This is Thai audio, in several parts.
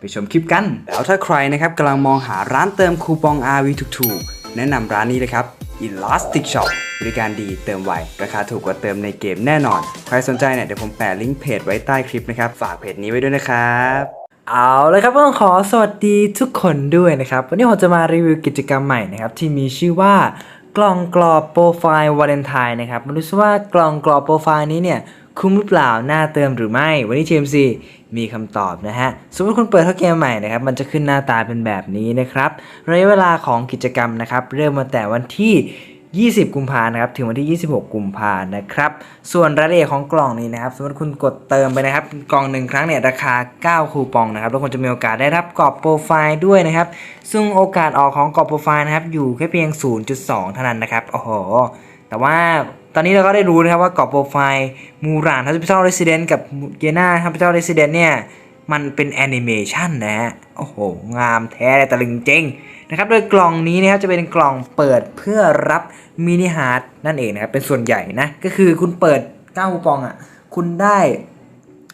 ไปชมคลิปกัน แล้วถ้าใครนะครับกำลังมองหาร้านเติมคูปอง RV ถูกๆ แนะนำร้านนี้เลยครับ Elastic Shop บริการดีเติมไว ราคาถูกกว่าเติมในเกมแน่นอน ใครสนใจเนี่ยเดี๋ยวผมแปะลิงก์เพจไว้ใต้คลิปนะครับ ฝากเพจนี้ไว้ด้วยนะครับเอาเลยครับก็ต้องขอสวัสดีทุกคนด้วยนะครับ วันนี้ผมจะมารีวิวกิจกรรมใหม่นะครับ ที่มีชื่อว่ากล่องกรอบโปรไฟล์วาเลนไทน์นะครับมาดูซิว่ากล่องกรอบโปรไฟล์นี้เนี่ย คุ้มหรือเปล่าน่าเติมหรือไม่ วันนี้ TMC มีคำตอบนะฮะ สมมติคุณเปิดเข้าเกมใหม่นะครับ มันจะขึ้นหน้าตาเป็นแบบนี้นะครับระยะเวลาของกิจกรรมนะครับ เริ่มมาแต่วันที่20 กุมภานะครับ ถึงวันที่ 26 กุมภานะครับ ส่วนรายละเอียดของกล่องนี้นะครับ สมมติคุณกดเติมไปนะครับ กล่องหนึ่งครั้งเนี่ยราคา 9 คูปองนะครับ แล้วคุณจะมีโอกาสได้รับกรอบโปรไฟล์ด้วยนะครับ ซึ่งโอกาสออกของกรอบโปรไฟล์นะครับ อยู่แค่เพียง 0.2 เท่านั้นนะครับ โอ้โห แต่ว่า ตอนนี้เราก็ได้รู้นะครับว่ากรอบโปรไฟล์มูรานทัพพิทัลเรสซิเดนต์กับเยน่าทัพพิทัลเรสซิเดนต์เนี่ยมันเป็นแอนิเมชันนะฮะ โอ้โห งามแท้เลยตะลึงเจริงนะครับ โดยกล่องนี้นะครับจะเป็นกล่องเปิดเพื่อรับมินิฮาร์ดนั่นเองนะครับ เป็นส่วนใหญ่นะ ก็คือคุณเปิด9คูปองอะ คุณได้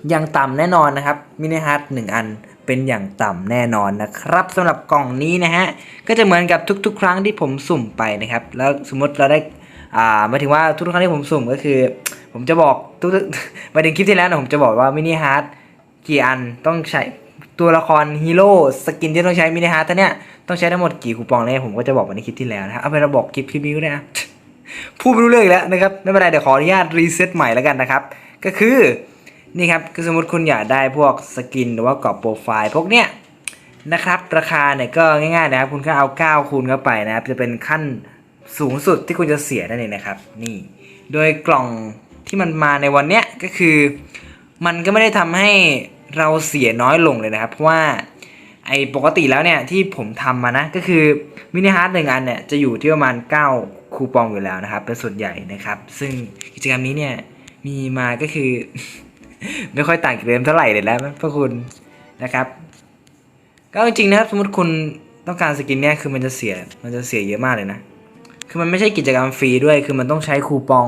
อย่างต่ำแน่นอนนะครับ มินิฮาร์ดหนึ่งอันเป็นอย่างต่ำแน่นอนนะครับสำหรับกล่องนี้นะฮะ ก็จะเหมือนกับทุกๆ ครั้งที่ผมสุ่มไปนะครับ แล้วสมมติเราได้ อ่าหมายถึงว่าทุกครั้งที่ผมสุ่มก็คือ ผมจะบอกทุกๆมายถึงคลิปที่แล้วนะผมจะบอกว่ามินิฮาร์ดกี่อันต้องใช้ตัวละครฮีโร่สกินที่ต้องใช้มินิฮาร์ดตัวเนี้ยต้องใช้ทั้งหมดกี่คูปองเนี่ยผมก็จะบอกในคลิปที่แล้วนะเอาไปเราบอกคลิปคลิปนี้ก็ได้นะพูดไม่รู้เรื่องอีกแล้วนะครับไม่เป็นไรเดี๋ยวขออนุญาตรีเซ็ตใหม่แล้วกันนะครับ ก็คือนี่ครับคือสมมติคุณอยากได้พวกสกินหรือว่ากรอบโปรไฟล์พวกเนี้ยนะครับ ราคาเนี่ยก็ง่ายๆนะครับ คุณก็เอา 9 คูณเข้าไปนะครับ จะเป็นขั้น สูงสุดที่คุณจะเสียนั่นเองนะครับ นี่ โดยกล่องที่มันมาในวันเนี้ยก็คือ มันก็ไม่ได้ทำให้เราเสียน้อยลงเลยนะครับ เพราะว่าไอ้ปกติแล้วเนี่ยที่ผมทำมานะก็คือมินิฮาร์ดหนึ่งอันเนี่ยจะอยู่ที่ประมาณ 9 คูปองอยู่แล้วนะครับ เป็นส่วนใหญ่นะครับ ซึ่งกิจกรรมนี้เนี่ยมีมาก็คือ ไม่ค่อยต่างจากเดิมเท่าไหร่เลยแล้วพระคุณนะครับก็จริงนะครับสมมติคุณต้องการสกินเนี่ยคือมันจะเสียมันจะเสียเยอะมากเลยนะ คือมันไม่ใช่กิจกรรมฟรีด้วย คือมันต้องใช้คูปอง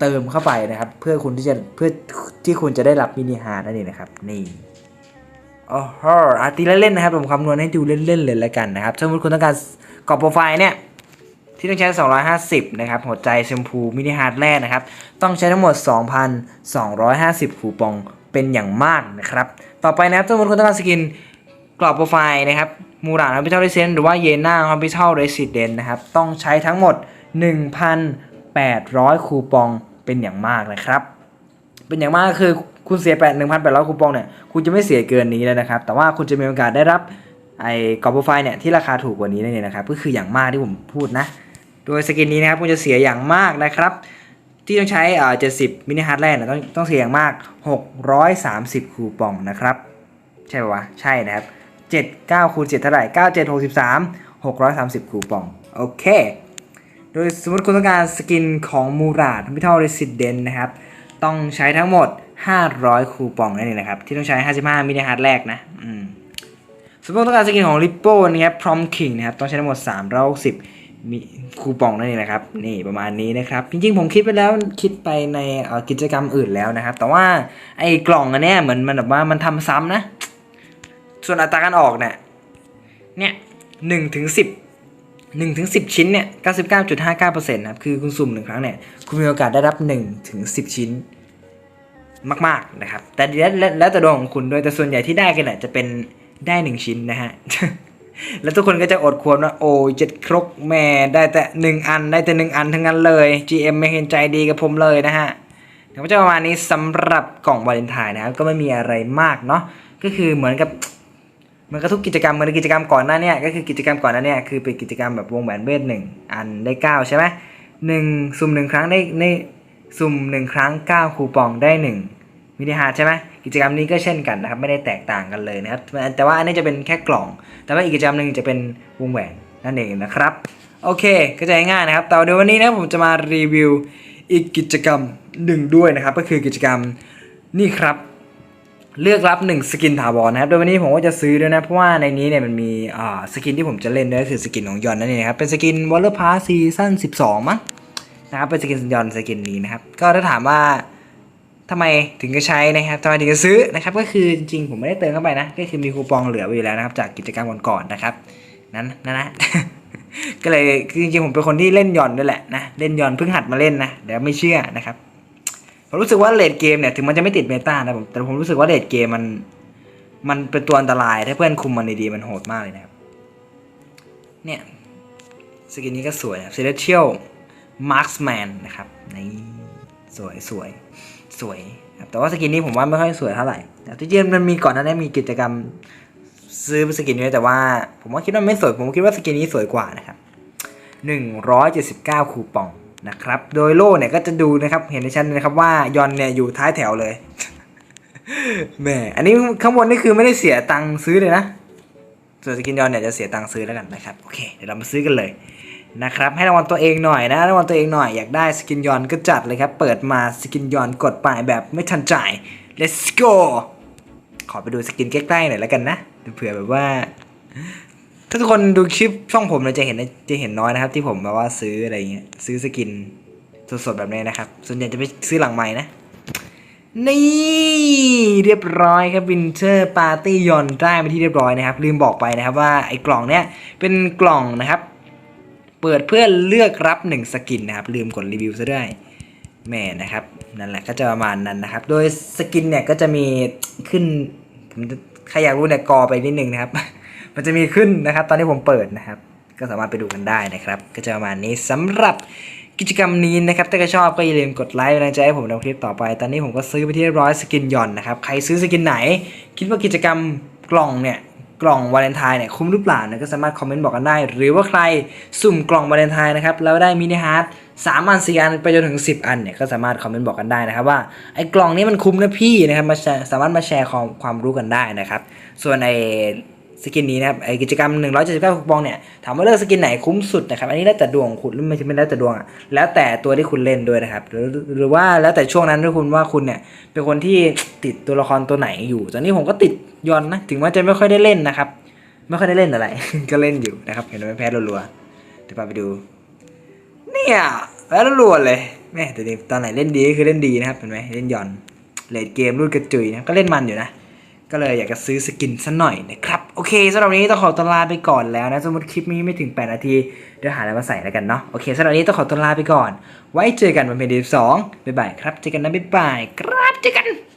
เติมเข้าไปนะครับ เพื่อคุณที่จะเพื่อที่คุณจะได้รับมินิฮาร์ดนั่นเองนะครับ นี่โอ้โหอาร์ตีเล่นๆนะครับผมคำนวณให้ดูเล่นๆเลยแล้วกันนะครับสมมติคุณต้องการกรอบโปรไฟล์เนี่ยที่ต้องใช้ 250 นะครับ หัวใจชมพูมินิฮาร์ดแรกนะครับ ต้องใช้ทั้งหมด 2,250 คูปองเป็นอย่างมากนะครับ ต่อไปนะครับสมมติคุณต้องการสกินกรอบโปรไฟล์นะครับ มูรานฮอปิทัลเรสเซนหรือว่าเยน่าฮอปิทัลเรสซิเดนนะครับ ต้องใช้ทั้งหมด 1,800 คูปองเป็นอย่างมากนะครับ เป็นอย่างมากคือคุณเสียแปด1,800คูปองเนี่ย คุณจะไม่เสียเกินนี้แล้วนะครับ แต่ว่าคุณจะมีโอกาสได้รับไอ้กรอบโปรไฟล์เนี่ยที่ราคาถูกกว่านี้นั่นเองนะครับ ก็คืออย่างมากที่ผมพูดนะ โดยสกินนี้นะครับคุณจะเสียอย่างมากนะครับ ที่ต้องใช้อ่า70มินิฮาร์ดแรกเนี่ยต้องต้องเสียอย่างมาก630คูปองนะครับ ใช่ปะวะ ใช่นะครับ 7 9คูณ7เท่าไหร่9 7 63 630 คูปอง โอเค โดยสมมติคุณต้องการสกินของมูราดมิทัลเรสิเดนนะครับ ต้องใช้ทั้งหมด 500 คูปองนั่นเองนะครับ ที่ต้องใช้ 55 มินิฮาร์ดแรกนะ อืมสมมติต้องการสกินของ r i p p o นะครับ Prom King นะครับ ต้องใช้ทั้งหมด360มีคูปองนั่นเองนะครับ นี่ประมาณนี้นะครับ จริงๆ ผมคิดไปแล้วคิดไปในกิจกรรมอื่นแล้วนะครับ แต่ว่าไอ้กล่องอันเนี้ยเหมือนมันแบบว่ามันทำซ้ำนะ ส่วนอัตราการออกเนี่ยเนี่ยหนึ่งถึงสิบหนึ่งถึงสิบชิ้นเนี่ยเก้าสิบเก้าจุดห้าเก้าเปอร์เซ็นต์นะครับคือคุณสุ่มหนึ่งครั้งเนี่ยคุณมีโอกาสได้รับหนึ่งถึงสิบชิ้นมากๆนะครับ แต่แล้วแล้วแต่ดวงของคุณด้วยแต่ส่วนใหญ่ที่ได้กันเนี่ยจะเป็นได้หนึ่งชิ้นนะฮะแล้วทุกคนก็จะอดควรว่าโอ้ยเจ็ดครกแม่ได้แต่หนึ่งอันได้แต่หนึ่งอันทั้งนั้นเลย GM ไม่เห็นใจดีกับผมเลยนะฮะเดี๋ยวจะประมาณนี้สำหรับกล่องวาเลนไทน์นะครับก็ไม่มีอะไรมากเนาะก็คือเหมือนกับ มือนกับทุกกิจกรรมมือนกิจกรรมก่อนหน้าเนี่ยก็คือกิจกรรมก่อนหน้าเนี่ยคือเป็นกิจกรรมแบบวงแหวนเวทหนึ่งอันได้เก้าใช่ไหมหนึ่งสุ่มหนึ่งครั้งได้ได้สุ่มหนึ่งครั้งเก้าคูปองได้หนึ่งมินิฮาร์ดใช่ไหมกิจกรรมนี้ก็เช่นกันนะครับไม่ได้แตกต่างกันเลยนะครับแต่ว่าอันนี้จะเป็นแค่กล่อง แต่ว่าอีกกิจกรรมหนึ่งจะเป็นวงแหวนนั่นเองนะครับโอเคก็จะง่ายนะครับแต่เดี๋ยววันนี้นะผมจะมารีวิวอีกกิจกรรมหนึ่งด้วยนะครับ ก็คือกิจกรรมนี่ครับ เลือกรับ 1 สกินถาวรนะครับ โดยวันนี้ผมก็จะซื้อด้วยนะ เพราะว่าในนี้เนี่ยมันมีอ่าสกินที่ผมจะเล่นด้วยคือสกินของยอนนั่นเองครับ เป็นสกินวอลเลอร์พาร์ซีซั่น12 มั้งนะครับ เป็นสกินยอนสกินนี้นะครับ ก็ถ้าถามว่าทำไมถึงจะใช้นะครับทำไมถึงจะซื้อนะครับ ก็คือจริงๆผมไม่ได้เติมเข้าไปนะ ก็คือมีคูปองเหลืออยู่แล้วนะครับจากกิจกรรมก่อนๆนะครับ นั้นนะนะก็เลยจริงๆผมเป็นคนที่เล่นยอนด้วยแหละนะ เล่นยอนเพิ่งหัดมาเล่นนะ เดี๋ยวไม่เชื่อนะครับ ผมรู้สึกว่าเลดเกมเนี่ยถึงมันจะไม่ติดเมตานะผมแต่ผมรู้สึกว่าเลดเกมมันมันเป็นตัวอันตราย ถ้าเพื่อนคุมมันดีๆมันโหดมากเลยนะครับ เนี่ยสกินนี้ก็สวยนะครับ Celestial Marksman นะครับนี่สวยสวยสวยครับแต่ว่าสกินนี้ผมว่าไม่ค่อยสวยเท่าไหร่แต่ที่จริงมันมีก่อนหน้านี้มีกิจกรรมซื้อสกินนี้แต่ว่า ผมว่าคิดว่าไม่สวยผมคิดว่าสกินนี้สวยกว่านะครับ179คูปอง นะครับ โดยโล่เนี่ยก็จะดูนะครับเห็นในชั้นนะครับว่ายอนเนี่ยอยู่ท้ายแถวเลยแหมอันนี้ข้างบนนี่คือไม่ได้เสียตังค์ซื้อเลยนะ ส่วนสกินยอนเนี่ยจะเสียตังค์ซื้อแล้วกันนะครับ โอเค เดี๋ยวเรามาซื้อกันเลยนะครับ ให้รางวัลตัวเองหน่อยนะ รางวัลตัวเองหน่อย อยากได้สกินยอนก็จัดเลยครับ เปิดมาสกินยอนกดไปแบบไม่ทันจ่าย let's go ขอไปดูสกินใกล้ๆหน่อยแล้วกันนะ เผื่อแบบว่า ถ้าทุกคนดูคลิปช่องผมเนี่ยจะเห็นจะเห็นน้อยนะครับ ที่ผมแบบว่าซื้ออะไรเงี้ยซื้อสกินสดๆแบบนี้นะครับ ส่วนใหญ่จะไปซื้อหลังใหม่นะ นี่เรียบร้อยครับวินเทอร์ปาร์ตี้ยอนได้ไปที่เรียบร้อยนะครับ ลืมบอกไปนะครับว่าไอ้กล่องเนี้ยเป็นกล่องนะครับ เปิดเพื่อเลือกรับ1สกินนะครับ ลืมกดรีวิวซะด้วยแม่นะครับนั่นแหละก็จะประมาณนั้นนะครับ โดยสกินเนี่ยก็จะมีขึ้นผมใครอยากรู้เนี่ยกอไปนิดนึงนะครับ มันจะมีขึ้นนะครับ ตอนที่ผมเปิดนะครับ ก็สามารถไปดูกันได้นะครับ ก็จะประมาณนี้สำหรับกิจกรรมนี้นะครับ ถ้าใครชอบก็อย่าลืมกดไลค์เป็นกำลังใจให้ผมทำคลิปต่อไป ตอนนี้ผมก็ซื้อไปที่เรียบร้อยสกินหย่อนนะครับ ใครซื้อสกินไหน คิดว่ากิจกรรมกล่องเนี่ยกล่องวาเลนไทน์เนี่ยคุ้มหรือเปล่านี่ยก็สามารถคอมเมนต์บอกกันได้ หรือว่าใครสุ่มกล่องวาเลนไทน์นะครับแล้วได้มินิฮาร์ดสามอันสี่อันไปจนถึง 10 อันเนี่ยก็สามารถคอมเมนต์บอกกันได้นะครับว่าไอ้กล่องนี้มันคุ้มนะพี่นะครับมาสามารถมาแชร์ความความรู้กันได้นะครับ ส่วนไอ้ สกินนี้นะครับไอกิจกรรม 179คูปองเนี่ยถามว่าเลือกสกินไหนคุ้มสุดนะครับอันนี้แล้วแต่ดวงของคุณหรือไม่ใช่ไม่แล้วแต่ดวงอะแล้วแต่ตัวที่คุณเล่นด้วยนะครับหรือหรือว่าแล้วแต่ช่วงนั้นด้วยคุณว่าคุณเนี่ยเป็นคนที่ติดตัวละครตัวไหนอยู่ ตอนนี้ผมก็ติดยอนนะถึงว่าจะไม่ค่อยได้เล่นนะครับ ไม่ค่อยได้เล่นอะไร ก็เล่นอยู่นะครับเห็นไหมแพ้รัวๆเดี๋ยวพาไปดู เนี่ยแพ้รัวๆเลยแม่แต่นี่ตอนไหนเล่นดีก็คือเล่นดีนะครับเห็นไหมเล่นยอนเลดเกมรุ่นกระจุยนะก็เล่นมันอยู่นะ ก็เลยอยากจะซื้อสกินสักหน่อยนะครับ โอเคสำหรับวันนี้ต้องขอตัวลาไปก่อนแล้วนะ สมมติคลิปนี้ไม่ถึง 8 นาที เดี๋ยวหาอะไรมาใส่แล้วกันเนาะโอเคสำหรับวันนี้ต้องขอตัวลาไปก่อน ไว้เจอกันวันเพลงที่สองบ๊ายบายครับเจอกันนะบ๊ายบายครับเจอกัน